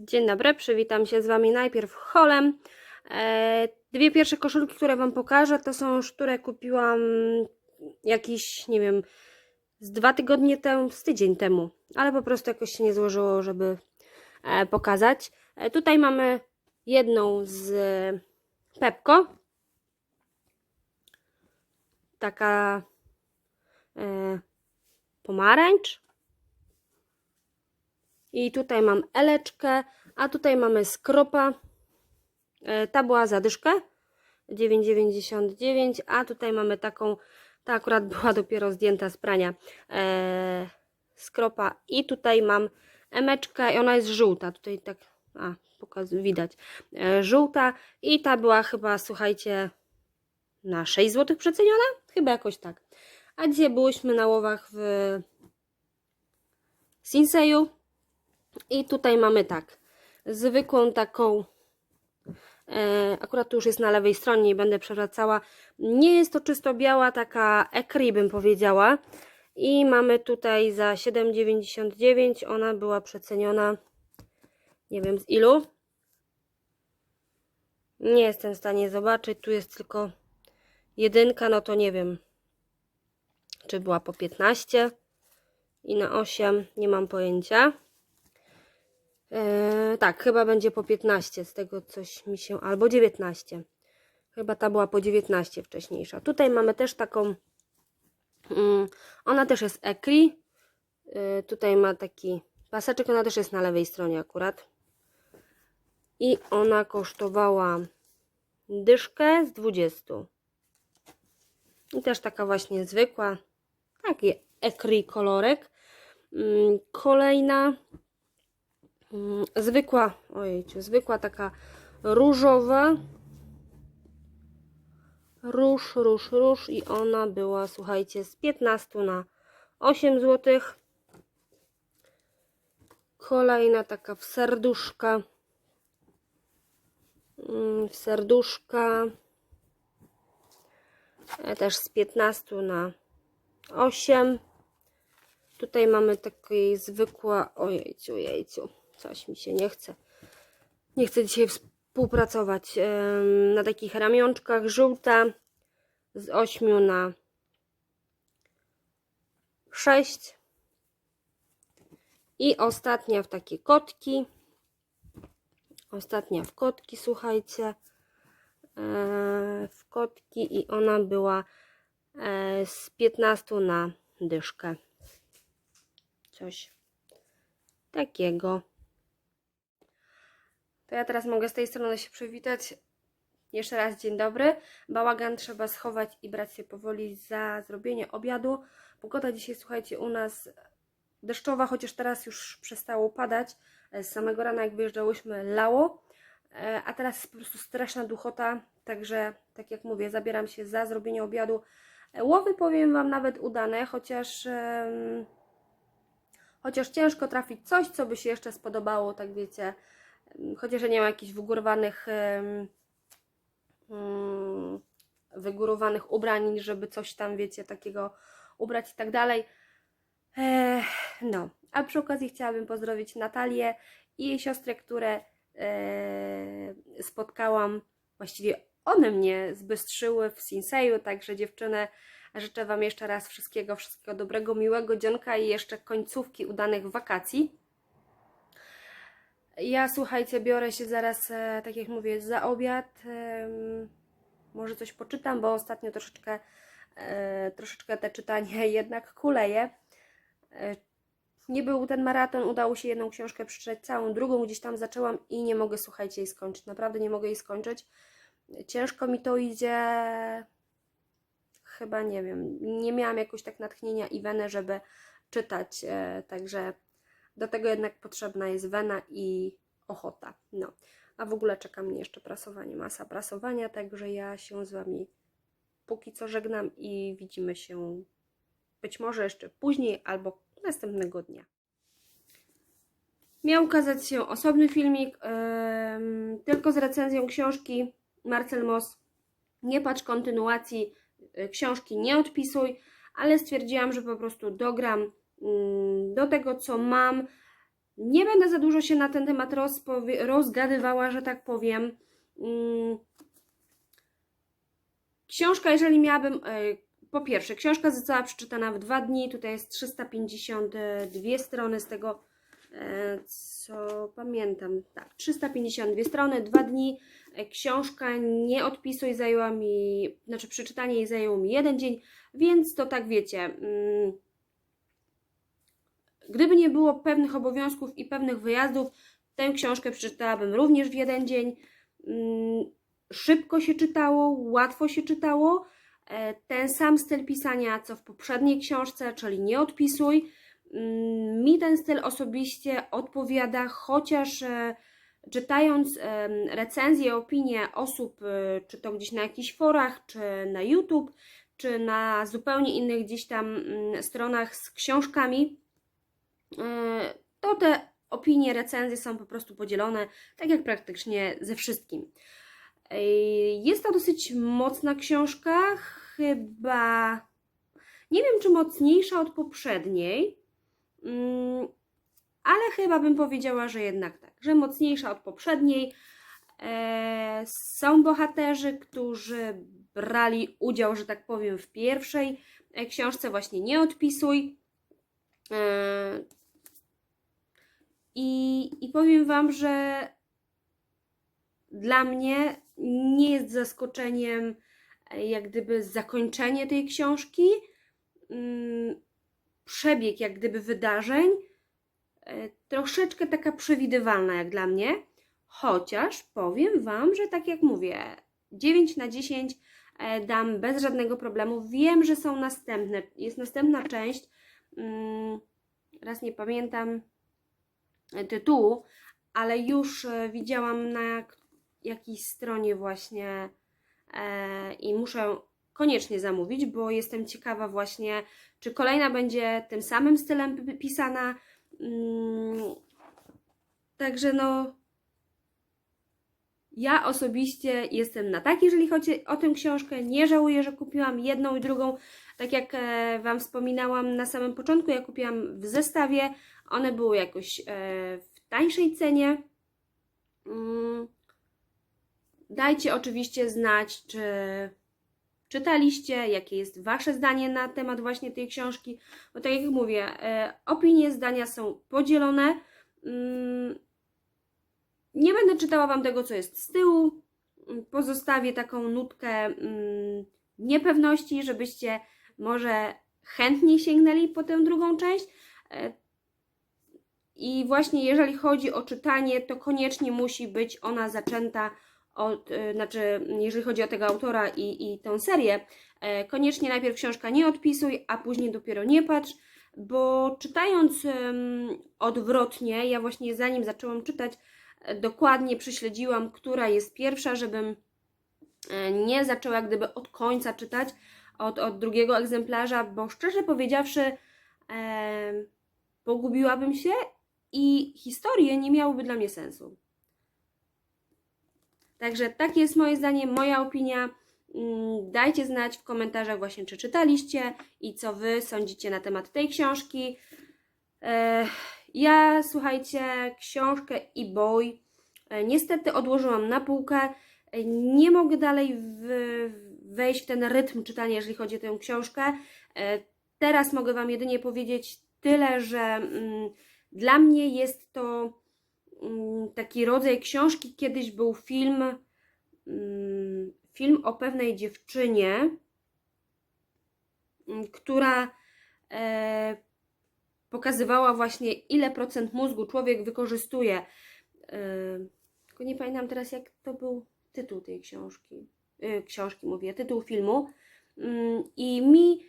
Dzień dobry, przywitam się z Wami najpierw holem. E, dwie pierwsze koszulki, które Wam pokażę, to są już, które kupiłam jakiś, nie wiem, z dwa tygodnie temu, z tydzień temu, ale po prostu jakoś się nie złożyło, żeby e, pokazać. E, tutaj mamy jedną z Pepko. Taka pomarańcz. I tutaj mam eleczkę, a tutaj mamy skropa. E, Ta była zadyszkę 9,99, a tutaj mamy taką, ta akurat była dopiero zdjęta z prania e, skropa. I tutaj mam emeczkę i ona jest żółta. Tutaj tak, a pokaz, widać, e, żółta. I ta była chyba, słuchajcie, na 6 zł przeceniona? Chyba jakoś tak. A dzisiaj byłyśmy na łowach w Sinseju. I tutaj mamy tak, zwykłą taką, e, akurat tu już jest na lewej stronie, nie będę przewracała. Nie jest to czysto biała, taka ekri bym powiedziała. I mamy tutaj za 7,99, ona była przeceniona, nie wiem z ilu. Nie jestem w stanie zobaczyć, tu jest tylko jedynka, no to nie wiem, czy była po 15 i na 8, nie mam pojęcia. Eee, tak, chyba będzie po 15, z tego coś mi się, albo 19. Chyba ta była po 19 wcześniejsza. Tutaj mamy też taką, mm, ona też jest ekri. Eee, tutaj ma taki paseczek, ona też jest na lewej stronie akurat. I ona kosztowała dyszkę z 20. I też taka właśnie zwykła, taki ekri kolorek. Mm, Kolejna zwykła, ojejciu, zwykła taka różowa. Róż, róż, róż i ona była, słuchajcie, z 15 na 8 zł. Kolejna taka w serduszka. Mm, W serduszka. E, Też z 15 na 8. Tutaj mamy takie zwykła, ojejciu, jejciu, coś mi się nie chce. Nie chcę dzisiaj współpracować. Na takich ramionczkach żółta z 8 na 6. I ostatnia w takie kotki. Ostatnia w kotki, słuchajcie. E, W kotki i ona była e, z 15 na dyszkę coś takiego. To ja teraz mogę z tej strony się przywitać. Jeszcze raz dzień dobry. Bałagan trzeba schować i brać się powoli za zrobienie obiadu. Pogoda dzisiaj, słuchajcie, u nas deszczowa, chociaż teraz już przestało padać. Z samego rana, jak wyjeżdżałyśmy, lało. E, A teraz po prostu straszna duchota, także tak jak mówię, zabieram się za zrobienie obiadu. E, Łowy powiem Wam nawet udane, chociaż Chociaż ciężko trafić coś, co by się jeszcze spodobało, tak wiecie. Chociaż ja nie mam jakichś wygórowanych, mm, wygórowanych ubrań, żeby coś tam, wiecie, takiego ubrać i tak dalej. No, a przy okazji chciałabym pozdrowić Natalię i jej siostrę, które e, spotkałam, właściwie one mnie zbystrzyły w Sinseju, także dziewczyny, życzę Wam jeszcze raz wszystkiego, wszystkiego dobrego, miłego dzionka i jeszcze końcówki udanych wakacji. Ja, słuchajcie, biorę się zaraz, e, tak jak mówię, za obiad. Może coś poczytam, bo ostatnio troszeczkę, e, troszeczkę te czytanie jednak kuleje. E, Nie był ten maraton, udało się jedną książkę przeczytać całą, drugą gdzieś tam zaczęłam i nie mogę, słuchajcie, jej skończyć. Naprawdę nie mogę jej skończyć. Ciężko mi to idzie. Chyba nie wiem. Nie miałam jakoś tak natchnienia i weny, żeby czytać. Także do tego jednak potrzebna jest wena i ochota. No. A w ogóle czeka mnie jeszcze prasowanie, masa prasowania, także ja się z Wami póki co żegnam i widzimy się być może jeszcze później albo następnego dnia. Miał ukazać się osobny filmik, em, tylko z recenzją książki Marcel Moss. Nie patrz kontynuacji y, książki, nie odpisuj, ale stwierdziłam, że po prostu dogram mm, do tego, co mam. Nie będę za dużo się na ten temat rozgadywała, że tak powiem. Mm. Książka, jeżeli miałabym. e, Po pierwsze, książka została przeczytana w dwa dni. Tutaj jest 352 strony z tego, e, co pamiętam. Tak, 352 strony, dwa dni. E, Książka nie odpisuj zajęła mi, znaczy przeczytanie jej zajęło mi jeden dzień, więc to tak wiecie. mm, Gdyby nie było pewnych obowiązków i pewnych wyjazdów, tę książkę przeczytałabym również w jeden dzień. Mm, Szybko się czytało, łatwo się czytało. E, Ten sam styl pisania, co w poprzedniej książce, czyli nie odpisuj. Mm, Mi ten styl osobiście odpowiada, chociaż e, czytając em, recenzje, opinie osób, e, czy to gdzieś na jakichś forach, czy na YouTube, czy na zupełnie innych gdzieś tam mm, stronach z książkami, e, to te opinie, recenzje są po prostu podzielone, tak jak praktycznie ze wszystkim. Ej, Jest to dosyć mocna książka, chyba nie wiem czy mocniejsza od poprzedniej, mm, ale chyba bym powiedziała, że jednak tak, że mocniejsza od poprzedniej. Są bohaterzy, którzy brali udział, że tak powiem, w pierwszej e, książce, właśnie Nie odpisuj. I, I powiem Wam, że dla mnie nie jest zaskoczeniem e, jak gdyby zakończenie tej książki, mm, przebieg jak gdyby wydarzeń, e, troszeczkę taka przewidywalna jak dla mnie, chociaż powiem Wam, że tak jak mówię, 9 na 10 e, dam bez żadnego problemu. Wiem, że są następne, jest następna część, mm, raz nie pamiętam tytułu, ale już e, widziałam na jak- jakiejś stronie właśnie e, i muszę koniecznie zamówić, bo jestem ciekawa właśnie, czy kolejna będzie tym samym stylem pisana. Mm, Także no, ja osobiście jestem na tak, jeżeli chodzi o tę książkę. Nie żałuję, że kupiłam jedną i drugą. Tak jak e, Wam wspominałam na samym początku, ja kupiłam w zestawie. One były jakoś e, w tańszej cenie. Mm. Dajcie oczywiście znać, czy czytaliście, jakie jest Wasze zdanie na temat właśnie tej książki. Bo tak jak mówię, e, opinie, zdania są podzielone. Nie będę czytała Wam tego, co jest z tyłu. Pozostawię taką nutkę mm, niepewności, żebyście może chętniej sięgnęli po tę drugą część. E, I właśnie jeżeli chodzi o czytanie, to koniecznie musi być ona zaczęta od, e, znaczy jeżeli chodzi o tego autora i, i tę serię, e, koniecznie najpierw książka nie odpisuj, a później dopiero nie patrz, bo czytając odwrotnie, ja właśnie zanim zaczęłam czytać, dokładnie prześledziłam, która jest pierwsza, żebym e, nie zaczęła jak gdyby od końca czytać, od, od drugiego egzemplarza, bo szczerze powiedziawszy, em, pogubiłabym się i historie nie miałyby dla mnie sensu. Także takie jest moje zdanie, moja opinia. Mm, Dajcie znać w komentarzach właśnie, czy czytaliście i co Wy sądzicie na temat tej książki. E, Ja, słuchajcie, książkę i boy niestety odłożyłam na półkę. E, Nie mogę dalej w, wejść w ten rytm czytania, jeżeli chodzi o tę książkę. E, Teraz mogę Wam jedynie powiedzieć tyle, że mm, dla mnie jest to mm, taki rodzaj książki. Kiedyś był film, mm, film o pewnej dziewczynie, mm, która e, pokazywała właśnie ile procent mózgu człowiek wykorzystuje. E, tylko nie pamiętam teraz jak to był tytuł tej książki. E, książki mówię, tytuł filmu. Mm, I mi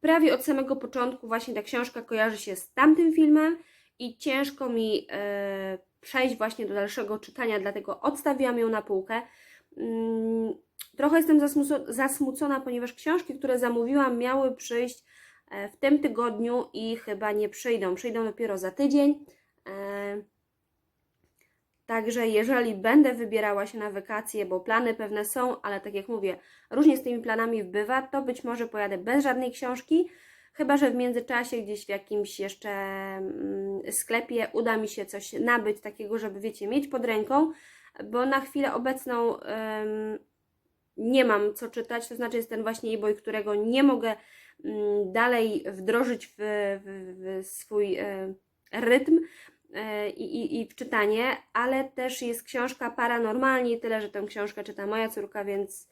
prawie od samego początku właśnie ta książka kojarzy się z tamtym filmem i ciężko mi e, przejść właśnie do dalszego czytania, dlatego odstawiłam ją na półkę. Mm, trochę jestem zasmuco- zasmucona, ponieważ książki, które zamówiłam, miały przyjść w tym tygodniu i chyba nie przyjdą. Przyjdą dopiero za tydzień. E, Także jeżeli będę wybierała się na wakacje, bo plany pewne są, ale tak jak mówię, różnie z tymi planami bywa, to być może pojadę bez żadnej książki. Chyba, że w międzyczasie gdzieś w jakimś jeszcze mm, sklepie uda mi się coś nabyć takiego, żeby wiecie, mieć pod ręką, bo na chwilę obecną em, nie mam co czytać, to znaczy jest ten właśnie e-boy, którego nie mogę dalej wdrożyć w, w, w swój e, rytm e, i, i, i w czytanie, ale też jest książka Paranormalnie, tyle, że tę książkę czyta moja córka, więc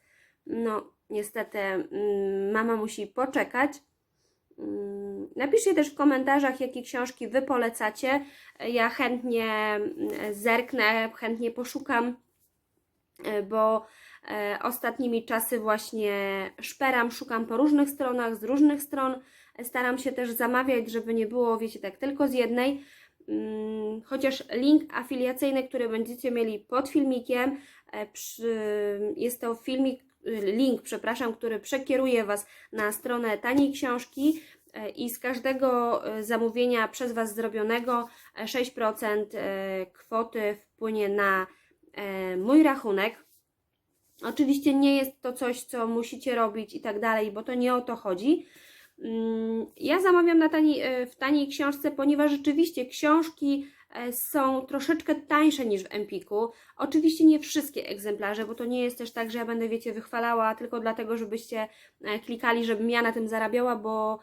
no niestety mm, mama musi poczekać. Mm, Napiszcie też w komentarzach, jakie książki Wy polecacie. Ja chętnie mm, zerknę, chętnie poszukam, e, bo ostatnimi czasy właśnie szperam, szukam po różnych stronach, z różnych stron. Staram się też zamawiać, żeby nie było, wiecie, tak tylko z jednej. Mm, Chociaż link afiliacyjny, który będziecie mieli pod filmikiem, e, jest to filmik, link, przepraszam, który przekieruje Was na stronę taniej książki e, i z każdego e, zamówienia przez Was zrobionego e, 6% e, kwoty wpłynie na e, mój rachunek. Oczywiście nie jest to coś, co musicie robić i tak dalej, bo to nie o to chodzi. Mm, Ja zamawiam na taniej, e, w taniej książce, ponieważ rzeczywiście książki e, są troszeczkę tańsze niż w Empiku. Oczywiście nie wszystkie egzemplarze, bo to nie jest też tak, że ja będę, wiecie, wychwalała tylko dlatego, żebyście e, klikali, żebym ja na tym zarabiała, bo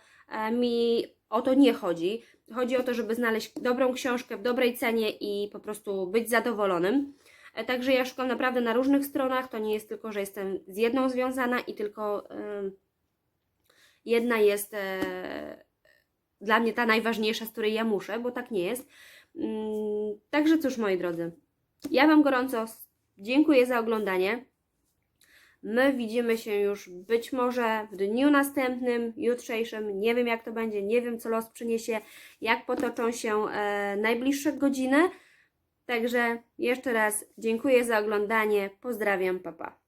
mi o to nie chodzi. Chodzi o to, żeby znaleźć dobrą książkę w dobrej cenie i po prostu być zadowolonym. E, Także ja szukam naprawdę na różnych stronach. To nie jest tylko, że jestem z jedną związana i tylko jedna jest e, dla mnie ta najważniejsza, z której ja muszę, bo tak nie jest. Mm, Także cóż, moi drodzy, ja Wam gorąco dziękuję za oglądanie. My widzimy się już być może w dniu następnym, jutrzejszym. Nie wiem, jak to będzie, nie wiem, co los przyniesie, jak potoczą się e, najbliższe godziny. Także jeszcze raz dziękuję za oglądanie. Pozdrawiam, papa.